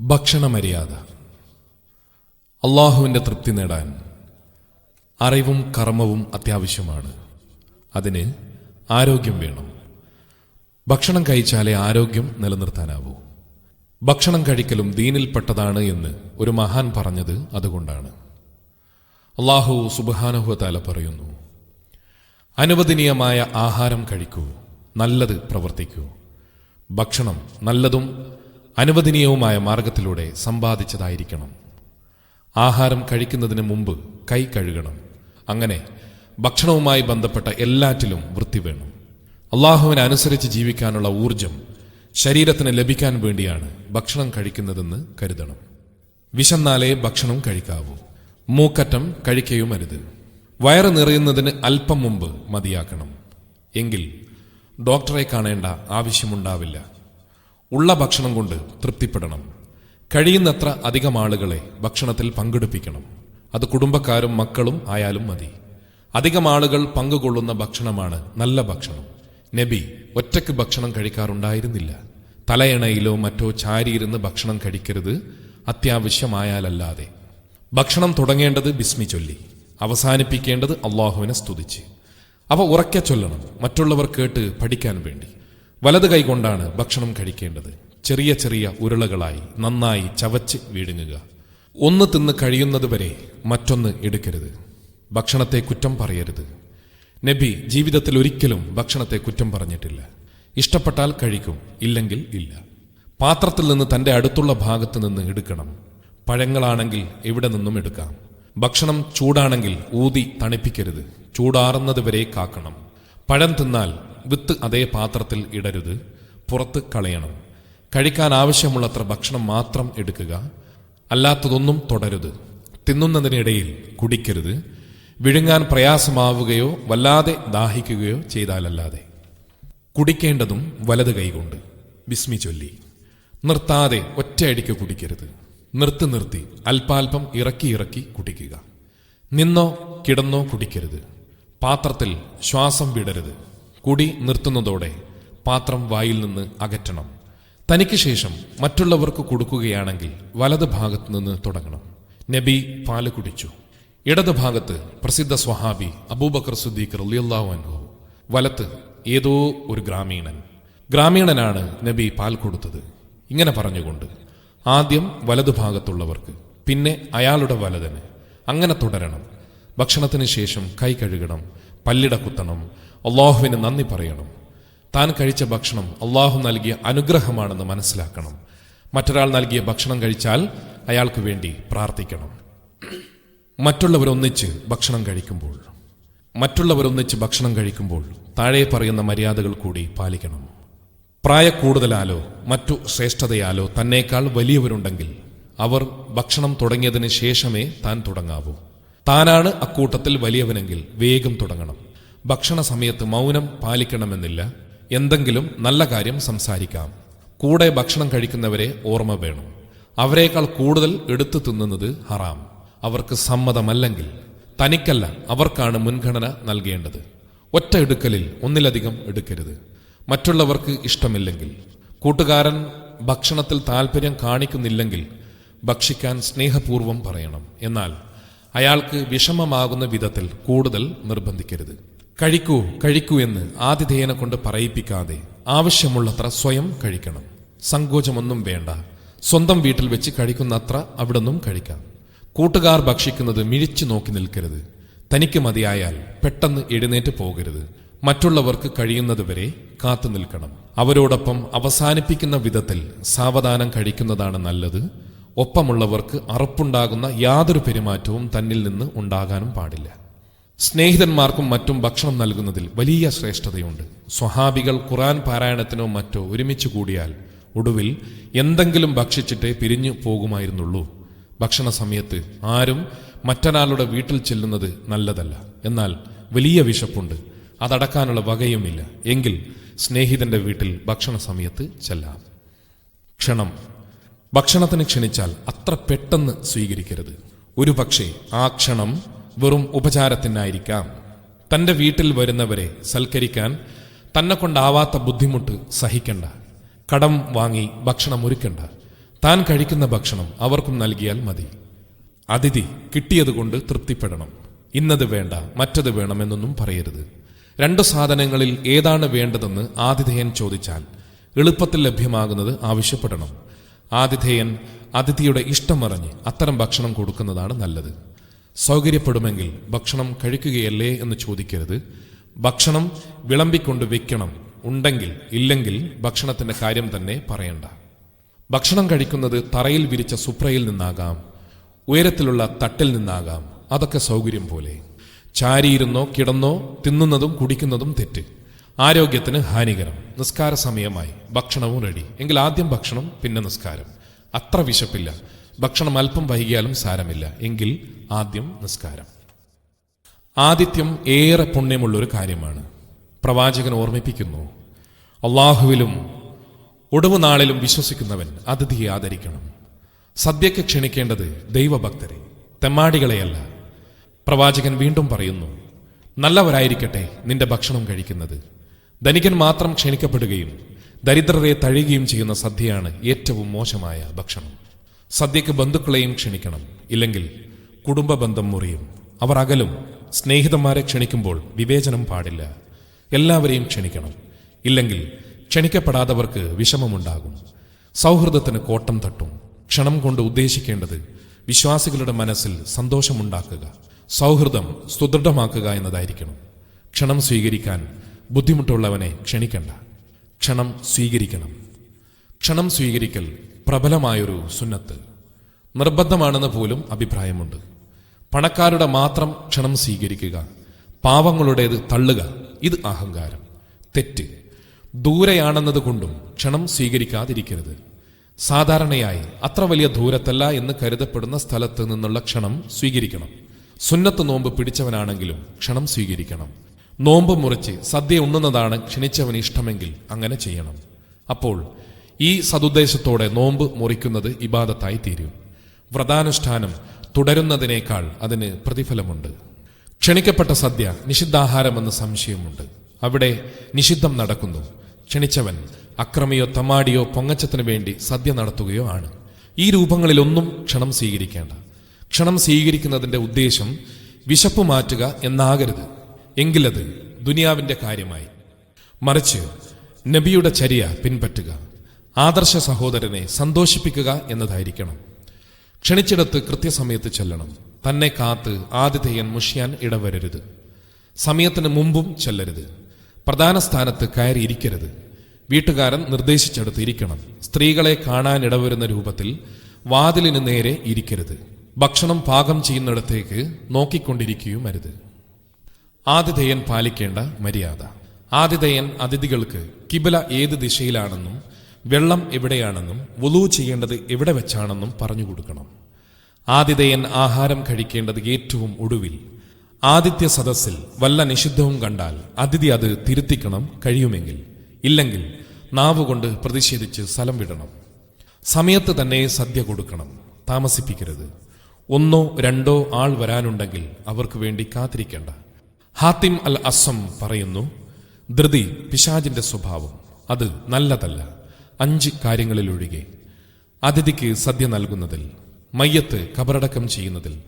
ഭക്ഷണമര്യാദ. അള്ളാഹുവിന്റെ തൃപ്തി നേടാൻ അറിവും കർമ്മവും അത്യാവശ്യമാണ്. അതിന് ആരോഗ്യം വേണം. ഭക്ഷണം കഴിച്ചാലേ ആരോഗ്യം നിലനിർത്താനാവൂ. ഭക്ഷണം കഴിക്കലും ദീനിൽപ്പെട്ടതാണ് എന്ന് ഒരു മഹാൻ പറഞ്ഞത് അതുകൊണ്ടാണ്. അള്ളാഹു താല പറയുന്നു അനുവദനീയമായ ആഹാരം കഴിക്കൂ നല്ലത് പ്രവർത്തിക്കൂ. ഭക്ഷണം നല്ലതും അനുവദനീയവുമായ മാർഗത്തിലൂടെ സമ്പാദിച്ചതായിരിക്കണം. ആഹാരം കഴിക്കുന്നതിന് മുമ്പ് കൈ കഴുകണം. അങ്ങനെ ഭക്ഷണവുമായി ബന്ധപ്പെട്ട എല്ലാറ്റിലും വൃത്തി വേണം. അള്ളാഹുവിനെ അനുസരിച്ച് ജീവിക്കാനുള്ള ഊർജം ശരീരത്തിന് ലഭിക്കാൻ വേണ്ടിയാണ് ഭക്ഷണം കഴിക്കുന്നതെന്ന് കരുതണം. വിശന്നാലേ ഭക്ഷണം കഴിക്കാവൂ. മൂക്കറ്റം കഴിക്കയുമരുത്. വയറ് നിറയുന്നതിന് അല്പം മുമ്പ് മതിയാക്കണം. എങ്കിൽ ഡോക്ടറെ കാണേണ്ട ആവശ്യമുണ്ടാവില്ല. ഉള്ള ഭക്ഷണം കൊണ്ട് തൃപ്തിപ്പെടണം. കഴിയുന്നത്ര അധികം ആളുകളെ ഭക്ഷണത്തിൽ പങ്കെടുപ്പിക്കണം. അത് കുടുംബക്കാരും മക്കളും ആയാലും മതി. അധികം ആളുകൾ പങ്കുകൊള്ളുന്ന ഭക്ഷണമാണ് നല്ല ഭക്ഷണം. നബി ഒറ്റയ്ക്ക് ഭക്ഷണം കഴിക്കാറുണ്ടായിരുന്നില്ല. തലയണയിലോ മറ്റോ ചാരിയിരുന്ന് ഭക്ഷണം കഴിക്കരുത് അത്യാവശ്യമായാലല്ലാതെ. ഭക്ഷണം തുടങ്ങേണ്ടത് ബിസ്മി ചൊല്ലി. അവസാനിപ്പിക്കേണ്ടത് അള്ളാഹുവിനെ സ്തുതിച്ച്. അവ ഉറക്കെ ചൊല്ലണം. മറ്റുള്ളവർ കേട്ട് പഠിക്കാൻ വേണ്ടി. വലത് കൈകൊണ്ടാണ് ഭക്ഷണം കഴിക്കേണ്ടത്. ചെറിയ ചെറിയ ഉരുളകളായി നന്നായി ചവച്ച് വിഴുങ്ങുക. ഒന്ന് തിന്ന് കഴിയുന്നതുവരെ മറ്റൊന്ന് എടുക്കരുത്. ഭക്ഷണത്തെ കുറ്റം പറയരുത്. നബി ജീവിതത്തിൽ ഒരിക്കലും ഭക്ഷണത്തെ കുറ്റം പറഞ്ഞിട്ടില്ല. ഇഷ്ടപ്പെട്ടാൽ കഴിക്കും ഇല്ലെങ്കിൽ ഇല്ല. പാത്രത്തിൽ നിന്ന് തന്റെ അടുത്തുള്ള ഭാഗത്ത് നിന്ന് എടുക്കണം. പഴങ്ങളാണെങ്കിൽ എവിടെ നിന്നും എടുക്കാം. ഭക്ഷണം ചൂടാണെങ്കിൽ ഊതി തണുപ്പിക്കരുത്. ചൂടാറുന്നത് വരെ കാക്കണം. പഴം തിന്നാൽ വിത്ത് അതേ പാത്രത്തിൽ ഇടരുത് പുറത്ത് കളയണം. കഴിക്കാൻ ആവശ്യമുള്ളത്ര ഭക്ഷണം മാത്രം എടുക്കുക അല്ലാത്തതൊന്നും തുടരുത്. തിന്നുന്നതിനിടയിൽ കുടിക്കരുത്. വിഴുങ്ങാൻ പ്രയാസമാവുകയോ വല്ലാതെ ദാഹിക്കുകയോ ചെയ്താലല്ലാതെ. കുടിക്കേണ്ടതും വലത് കൈകൊണ്ട്. ബിസ്മി ചൊല്ലി. നിർത്താതെ ഒറ്റയടിക്ക് കുടിക്കരുത്. നിർത്തി നിർത്തി അല്പാൽപം ഇറക്കി ഇറക്കി കുടിക്കുക. നിന്നോ കിടന്നോ കുടിക്കരുത്. പാത്രത്തിൽ ശ്വാസം വിടരുത്. കുടി നിർത്തുന്നതോടെ പാത്രം വായിൽ നിന്ന് അകറ്റണം. തനിക്ക് ശേഷം മറ്റുള്ളവർക്ക് കൊടുക്കുകയാണെങ്കിൽ വലത് ഭാഗത്ത് നിന്ന് തുടങ്ങണം. നബി പാൽ കുടിച്ചു. ഇടത് ഭാഗത്ത് പ്രസിദ്ധ സ്വഹാബി അബൂബക്കർ സുദ്ദീഖ് റലിയല്ലാഹു അൻഹു. വലത്ത് ഏതോ ഒരു ഗ്രാമീണൻ. ഗ്രാമീണനാണ് നബി പാൽ കൊടുത്തത്. ഇങ്ങനെ പറഞ്ഞുകൊണ്ട് ആദ്യം വലതു ഭാഗത്തുള്ളവർക്ക് പിന്നെ അയാളുടെ വലതിന്. അങ്ങനെ തുടരണം. ഭക്ഷണത്തിന് ശേഷം കൈ കഴുകണം പല്ലിട കുത്തണം അള്ളാഹുവിന് നന്ദി പറയണം. താൻ കഴിച്ച ഭക്ഷണം അള്ളാഹു നൽകിയ അനുഗ്രഹമാണെന്ന് മനസ്സിലാക്കണം. മറ്റൊരാൾ നൽകിയ ഭക്ഷണം കഴിച്ചാൽ അയാൾക്ക് വേണ്ടി പ്രാർത്ഥിക്കണം. മറ്റുള്ളവരൊന്നിച്ച് ഭക്ഷണം കഴിക്കുമ്പോൾ മറ്റുള്ളവരൊന്നിച്ച് ഭക്ഷണം കഴിക്കുമ്പോൾ താഴെ പറയുന്ന മര്യാദകൾ കൂടി പാലിക്കണം. പ്രായ കൂടുതലാലോ മറ്റു ശ്രേഷ്ഠതയാലോ തന്നേക്കാൾ വലിയവരുണ്ടെങ്കിൽ അവർ ഭക്ഷണം തുടങ്ങിയതിന് ശേഷമേ താൻ തുടങ്ങാവൂ. താനാണ് അക്കൂട്ടത്തിൽ വലിയവനെങ്കിൽ വേഗം തുടങ്ങണം. ഭക്ഷണ സമയത്ത് മൗനം പാലിക്കണമെന്നില്ല. എന്തെങ്കിലും നല്ല കാര്യം സംസാരിക്കാം. കൂടെ ഭക്ഷണം കഴിക്കുന്നവരെ ഓർമ്മ വേണം. അവരെക്കാൾ കൂടുതൽ എടുത്തു തിന്നുന്നത് ഹറാം. അവർക്ക് സമ്മതമല്ലെങ്കിൽ. തനിക്കല്ല അവർക്കാണ് മുൻഗണന നൽകേണ്ടത്. ഒറ്റ എടുക്കലിൽ ഒന്നിലധികം എടുക്കരുത്. മറ്റുള്ളവർക്ക് ഇഷ്ടമില്ലെങ്കിൽ. കൂട്ടുകാരൻ ഭക്ഷണത്തിൽ താല്പര്യം കാണിക്കുന്നില്ലെങ്കിൽ ഭക്ഷിക്കാൻ സ്നേഹപൂർവം പറയണം. എന്നാൽ അയാൾക്ക് വിഷമമാകുന്ന വിധത്തിൽ കൂടുതൽ നിർബന്ധിക്കരുത്. കഴിക്കൂ കഴിക്കൂ എന്ന് ആതിഥേയനെ കൊണ്ട് പറയിപ്പിക്കാതെ ആവശ്യമുള്ളത്ര സ്വയം കഴിക്കണം. സങ്കോചമൊന്നും വേണ്ട. സ്വന്തം വീട്ടിൽ വെച്ച് കഴിക്കുന്നത്ര അവിടെ നിന്നും കഴിക്കാം. കൂട്ടുകാർ ഭക്ഷിക്കുന്നത് മിഴിച്ചു നോക്കി നിൽക്കരുത്. തനിക്ക് മതിയായാൽ പെട്ടെന്ന് എഴുന്നേറ്റ് പോകരുത്. മറ്റുള്ളവർക്ക് കഴിയുന്നതുവരെ കാത്തു നിൽക്കണം. അവരോടൊപ്പം അവസാനിപ്പിക്കുന്ന വിധത്തിൽ സാവധാനം കഴിക്കുന്നതാണ് നല്ലത്. ഒപ്പമുള്ളവർക്ക് അറപ്പുണ്ടാകുന്ന യാതൊരു പെരുമാറ്റവും തന്നിൽ നിന്ന് ഉണ്ടാകാനും പാടില്ല. സ്നേഹിതന്മാർക്കും മറ്റും ഭക്ഷണം നൽകുന്നതിൽ വലിയ ശ്രേഷ്ഠതയുണ്ട്. സ്വഹാബികൾ ഖുറാൻ പാരായണത്തിനോ മറ്റോ ഒരുമിച്ച് കൂടിയാൽ ഒടുവിൽ എന്തെങ്കിലും ഭക്ഷിച്ചിട്ടേ പിരിഞ്ഞു പോകുമായിരുന്നുള്ളൂ. ഭക്ഷണ സമയത്ത് ആരും മറ്റൊരാളുടെ വീട്ടിൽ ചെല്ലുന്നത് നല്ലതല്ല. എന്നാൽ വലിയ വിശപ്പുണ്ട്. അതടക്കാനുള്ള വകയുമില്ല. എങ്കിൽ സ്നേഹിതന്റെ വീട്ടിൽ ഭക്ഷണ സമയത്ത് ചെല്ലാം. ക്ഷണം. ഭക്ഷണത്തിന് ക്ഷണിച്ചാൽ അത്ര പെട്ടെന്ന് സ്വീകരിക്കരുത്. ഒരു പക്ഷേ ആ ക്ഷണം വെറും ഉപചാരത്തിനായിരിക്കാം. തന്റെ വീട്ടിൽ വരുന്നവരെ സൽക്കരിക്കാൻ തന്നെ കൊണ്ടാവാത്ത ബുദ്ധിമുട്ട് സഹിക്കണ്ട. കടം വാങ്ങി ഭക്ഷണം ഒരുക്കണ്ട. താൻ കഴിക്കുന്ന ഭക്ഷണം അവർക്കും നൽകിയാൽ മതി. അതിഥി കിട്ടിയതുകൊണ്ട് തൃപ്തിപ്പെടണം. ഇന്നത് വേണ്ട മറ്റത് വേണമെന്നൊന്നും പറയരുത്. രണ്ടു സാധനങ്ങളിൽ ഏതാണ് വേണ്ടതെന്ന് ആതിഥേയൻ ചോദിച്ചാൽ എളുപ്പത്തിൽ ലഭ്യമാകുന്നത് ആവശ്യപ്പെടണം. ആതിഥേയൻ അതിഥിയുടെ ഇഷ്ടമറിഞ്ഞ് അത്തരം ഭക്ഷണം കൊടുക്കുന്നതാണ് നല്ലത്. സൗകര്യപ്പെടുമെങ്കിൽ ഭക്ഷണം കഴിക്കുകയല്ലേ എന്ന് ചോദിക്കരുത്. ഭക്ഷണം വിളമ്പിക്കൊണ്ട് വെക്കണം. ഉണ്ടെങ്കിൽ ഇല്ലെങ്കിൽ ഭക്ഷണത്തിന്റെ കാര്യം തന്നെ പറയണ്ട. ഭക്ഷണം കഴിക്കുന്നത് തറയിൽ വിരിച്ച സുപ്രയിൽ നിന്നാകാം. ഉയരത്തിലുള്ള തട്ടിൽ നിന്നാകാം. അതൊക്കെ സൗകര്യം പോലെ. ചാരിയിരുന്നോ കിടന്നോ തിന്നുന്നതും കുടിക്കുന്നതും തെറ്റ്. ആരോഗ്യത്തിന് ഹാനികരം. നിസ്കാര സമയമായി. ഭക്ഷണവും റെഡി. എങ്കിൽ ആദ്യം ഭക്ഷണം പിന്നെ നിസ്കാരം. അത്ര വിശപ്പില്ല. ഭക്ഷണം അല്പം വൈകിയാലും സാരമില്ല. എങ്കിൽ ആദ്യം നിസ്കാരം. ആദിത്യം ഏറെ പുണ്യമുള്ളൊരു കാര്യമാണ്. പ്രവാചകൻ ഓർമ്മിപ്പിക്കുന്നു അള്ളാഹുവിലും ഒടുവ് നാളിലും വിശ്വസിക്കുന്നവൻ അതിഥിയെ ആദരിക്കണം. സദ്യക്ക് ക്ഷണിക്കേണ്ടത് ദൈവഭക്തരെ തെമ്മാടികളെയല്ല. പ്രവാചകൻ വീണ്ടും പറയുന്നു നല്ലവരായിരിക്കട്ടെ നിന്റെ ഭക്ഷണം കഴിക്കുന്നത്. ധനികൻ മാത്രം ക്ഷണിക്കപ്പെടുകയും ദരിദ്രരെ തഴുകുകയും ചെയ്യുന്ന സദ്യയാണ് ഏറ്റവും മോശമായ ഭക്ഷണം. സദ്യക്ക് ബന്ധുക്കളെയും ക്ഷണിക്കണം. ഇല്ലെങ്കിൽ കുടുംബ ബന്ധം മുറിയും. അവർ അകലും സ്നേഹിതന്മാരെ ക്ഷണിക്കുമ്പോൾ വിവേചനം പാടില്ല. എല്ലാവരെയും ക്ഷണിക്കണം. ഇല്ലെങ്കിൽ ക്ഷണിക്കപ്പെടാത്തവർക്ക് വിഷമമുണ്ടാകും. സൗഹൃദത്തിന് കോട്ടം തട്ടും. ക്ഷണം കൊണ്ട് ഉദ്ദേശിക്കേണ്ടത് വിശ്വാസികളുടെ മനസ്സിൽ സന്തോഷമുണ്ടാക്കുക. സൗഹൃദം സുദൃഢമാക്കുക എന്നതായിരിക്കണം. ക്ഷണം സ്വീകരിക്കാൻ ബുദ്ധിമുട്ടുള്ളവനെ ക്ഷണിക്കണ്ട. ക്ഷണം സ്വീകരിക്കണം. ക്ഷണം സ്വീകരിക്കൽ പ്രബലമായൊരു സുന്നത്ത്. നിർബന്ധമാണെന്ന് പോലും അഭിപ്രായമുണ്ട്. പണക്കാരുടെ മാത്രം ക്ഷണം സ്വീകരിക്കുക പാവങ്ങളുടേത് തള്ളുക ഇത് അഹങ്കാരം. തെറ്റ്. ദൂരെയാണെന്നത് കൊണ്ടും ക്ഷണം സ്വീകരിക്കാതിരിക്കരുത്. സാധാരണയായി അത്ര വലിയ ദൂരത്തല്ല എന്ന് കരുതപ്പെടുന്ന സ്ഥലത്ത് നിന്നുള്ള ക്ഷണം സ്വീകരിക്കണം. സുന്നത്ത് നോമ്പ് പിടിച്ചവനാണെങ്കിലും ക്ഷണം സ്വീകരിക്കണം. നോമ്പ് മുറിച്ച് സദ്യ ഉണ്ണുന്നതാണ് ക്ഷണിച്ചവന് ഇഷ്ടമെങ്കിൽ അങ്ങനെ ചെയ്യണം. അപ്പോൾ ഈ സതുദ്ദേശത്തോടെ നോമ്പ് മുറിക്കുന്നത് ഇബാദത്തായി തീരും. വ്രതാനുഷ്ഠാനം തുടരുന്നതിനേക്കാൾ അതിന് പ്രതിഫലമുണ്ട്. ക്ഷണിക്കപ്പെട്ട സദ്യ നിഷിദ്ധാഹാരമെന്ന് സംശയമുണ്ട്. അവിടെ നിഷിദ്ധം നടക്കുന്നു. ക്ഷണിച്ചവൻ അക്രമിയോ തമാടിയോ പൊങ്ങച്ചത്തിനു വേണ്ടി സദ്യ നടത്തുകയോ ആണ്. ഈ രൂപങ്ങളിലൊന്നും ക്ഷണം സ്വീകരിക്കേണ്ട. ക്ഷണം സ്വീകരിക്കുന്നതിന്റെ ഉദ്ദേശം വിശപ്പ് മാറ്റുക എന്നാകരുത്. എങ്കിലത് ദുനിയാവിന്റെ കാര്യമായി. മറിച്ച് നബിയുടെ ചര്യ പിൻപറ്റുക. ആദർശ സഹോദരനെ സന്തോഷിപ്പിക്കുക എന്നതായിരിക്കണം. ക്ഷണിച്ചിടത്ത് കൃത്യസമയത്ത് ചെല്ലണം. തന്നെ കാത്ത് ആതിഥേയൻ മുഷിയാൻ ഇടവരരുത്. സമയത്തിന് മുമ്പും ചെല്ലരുത്. പ്രധാന സ്ഥാനത്ത് കയറിയിരിക്കരുത് വീട്ടുകാരൻ നിർദ്ദേശിച്ചെടുത്ത് ഇരിക്കണം. സ്ത്രീകളെ കാണാൻ ഇടവരുന്ന രൂപത്തിൽ വാതിലിന് നേരെ ഇരിക്കരുത്. ഭക്ഷണം പാകം ചെയ്യുന്നിടത്തേക്ക് നോക്കിക്കൊണ്ടിരിക്കുകയും അരുത് ആതിഥേയൻ പാലിക്കേണ്ട മര്യാദ. ആതിഥേയൻ അതിഥികൾക്ക് കിബില ഏത് ദിശയിലാണെന്നും വെള്ളം എവിടെയാണെന്നും വുളു ചെയ്യേണ്ടത് എവിടെ വെച്ചാണെന്നും പറഞ്ഞു കൊടുക്കണം. ആതിഥേയൻ ആഹാരം കഴിക്കേണ്ടത് ഏറ്റവും ഒടുവിൽ. ആദിത്യ സദസ്സിൽ വല്ല നിഷിദ്ധവും കണ്ടാൽ അതിഥി അത് തിരുത്തിക്കണം കഴിയുമെങ്കിൽ. ഇല്ലെങ്കിൽ നാവുകൊണ്ട് പ്രതിഷേധിച്ച് സ്ഥലം വിടണം. സമയത്ത് തന്നെ സദ്യ കൊടുക്കണം. താമസിപ്പിക്കരുത്. ഒന്നോ രണ്ടോ ആൾ വരാനുണ്ടെങ്കിൽ അവർക്ക് വേണ്ടി കാത്തിരിക്കേണ്ട. ഹാത്തിം അൽ അസം പറയുന്നു ധൃതി പിശാജിന്റെ സ്വഭാവം. അത് നല്ലതല്ല. അഞ്ച് കാര്യങ്ങളിലൊഴികെ. അതിഥിക്ക് സദ്യ നൽകുന്നതിൽ മയ്യത്ത് കബറടക്കം ചെയ്യുന്നതിൽ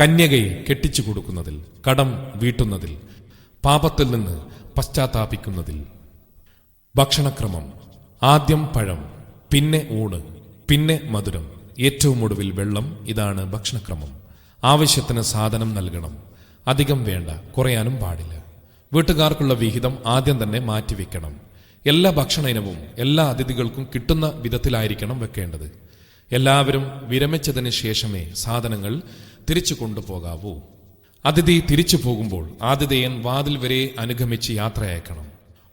കന്യകയെ കെട്ടിച്ചു കൊടുക്കുന്നതിൽ കടം വീട്ടുന്നതിൽ പാപത്തിൽ നിന്ന് പശ്ചാത്താപിക്കുന്നതിൽ. ഭക്ഷണക്രമം ആദ്യം പഴം പിന്നെ ഊണ് പിന്നെ മധുരം. ഏറ്റവും ഒടുവിൽ വെള്ളം ഇതാണ് ഭക്ഷണക്രമം. ആവശ്യത്തിന് സാധനം നൽകണം. അധികം വേണ്ട കുറയാനും പാടില്ല. വീട്ടുകാർക്കുള്ള വിഹിതം ആദ്യം തന്നെ മാറ്റിവെക്കണം. എല്ലാ ഭക്ഷണ ഇനവും എല്ലാ അതിഥികൾക്കും കിട്ടുന്ന വിധത്തിലായിരിക്കണം വെക്കേണ്ടത്. എല്ലാവരും വിരമിച്ചതിന് ശേഷമേ സാധനങ്ങൾ തിരിച്ചു കൊണ്ടുപോകാവൂ. അതിഥി തിരിച്ചു പോകുമ്പോൾ ആതിഥേയൻ വാതിൽ വരെ അനുഗമിച്ച് യാത്രയയക്കണം.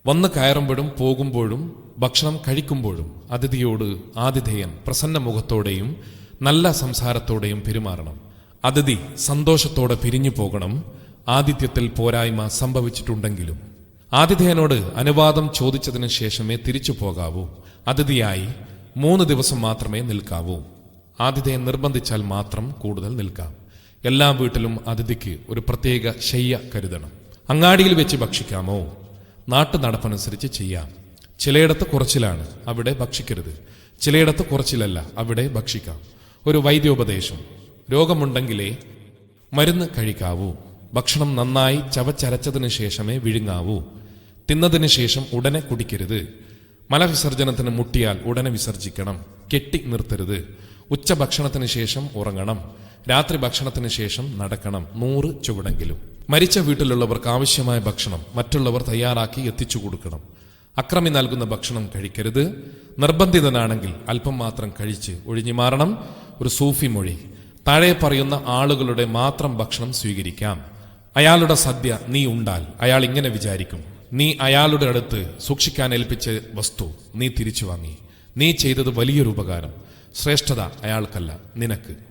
വന്ന് കയറുമ്പോഴും പോകുമ്പോഴും ഭക്ഷണം കഴിക്കുമ്പോഴും അതിഥിയോട് ആതിഥേയൻ പ്രസന്ന മുഖത്തോടെയും നല്ല സംസാരത്തോടെയും പെരുമാറണം. അതിഥി സന്തോഷത്തോടെ പിരിഞ്ഞു പോകണം. ആതിഥ്യത്തിൽ പോരായ്മ സംഭവിച്ചിട്ടുണ്ടെങ്കിലും ആതിഥേയനോട് അനുവാദം ചോദിച്ചതിന് ശേഷമേ തിരിച്ചു പോകാവൂ. അതിഥിയായി മൂന്ന് ദിവസം മാത്രമേ നിൽക്കാവൂ. ആതിഥേയൻ നിർബന്ധിച്ചാൽ മാത്രം കൂടുതൽ നിൽക്കാം. എല്ലാ വീട്ടിലും അതിഥിക്ക് ഒരു പ്രത്യേക ശയ്യ കരുതണം. അങ്ങാടിയിൽ വെച്ച് ഭക്ഷിക്കാമോ? നാട്ടു നടപ്പനുസരിച്ച് ചെയ്യാം. ചിലയിടത്ത് കുറച്ചിലാണ് അവിടെ ഭക്ഷിക്കരുത്. ചിലയിടത്ത് കുറച്ചിലല്ല അവിടെ ഭക്ഷിക്കാം. ഒരു വൈദ്യോപദേശം. രോഗമുണ്ടെങ്കിലേ മരുന്ന് കഴിക്കാവൂ. ഭക്ഷണം നന്നായി ചവച്ചരച്ചതിന് ശേഷമേ വിഴുങ്ങാവൂ. തിന്നതിന് ശേഷം ഉടനെ കുടിക്കരുത്. മലവിസർജനത്തിന് മുട്ടിയാൽ ഉടനെ വിസർജിക്കണം. കെട്ടി നിർത്തരുത്. ഉച്ചഭക്ഷണത്തിന് ശേഷം ഉറങ്ങണം. രാത്രി ഭക്ഷണത്തിന് ശേഷം നടക്കണം. നൂറ് ചുവടെങ്കിലും. മരിച്ച വീട്ടിലുള്ളവർക്ക് ആവശ്യമായ ഭക്ഷണം മറ്റുള്ളവർ തയ്യാറാക്കി എത്തിച്ചു കൊടുക്കണം. അക്രമി നൽകുന്ന ഭക്ഷണം കഴിക്കരുത്. നിർബന്ധിതനാണെങ്കിൽ അല്പം മാത്രം കഴിച്ച് ഒഴിഞ്ഞു മാറണം. ഒരു സൂഫി മൊഴി. താഴെ പറയുന്ന ആളുകളുടെ മാത്രം ഭക്ഷണം സ്വീകരിക്കാം. അയാളുടെ സദ്യ നീ ഉണ്ടാൽ. അയാൾ ഇങ്ങനെ വിചാരിക്കും. നീ അയാളുടെ അടുത്ത് സൂക്ഷിക്കാൻ ഏൽപ്പിച്ച വസ്തു നീ തിരിച്ചു വാങ്ങി. നീ ചെയ്തത് വലിയൊരു ഉപകാരം. ശ്രേഷ്ഠത അയാൾക്കല്ല നിനക്ക്.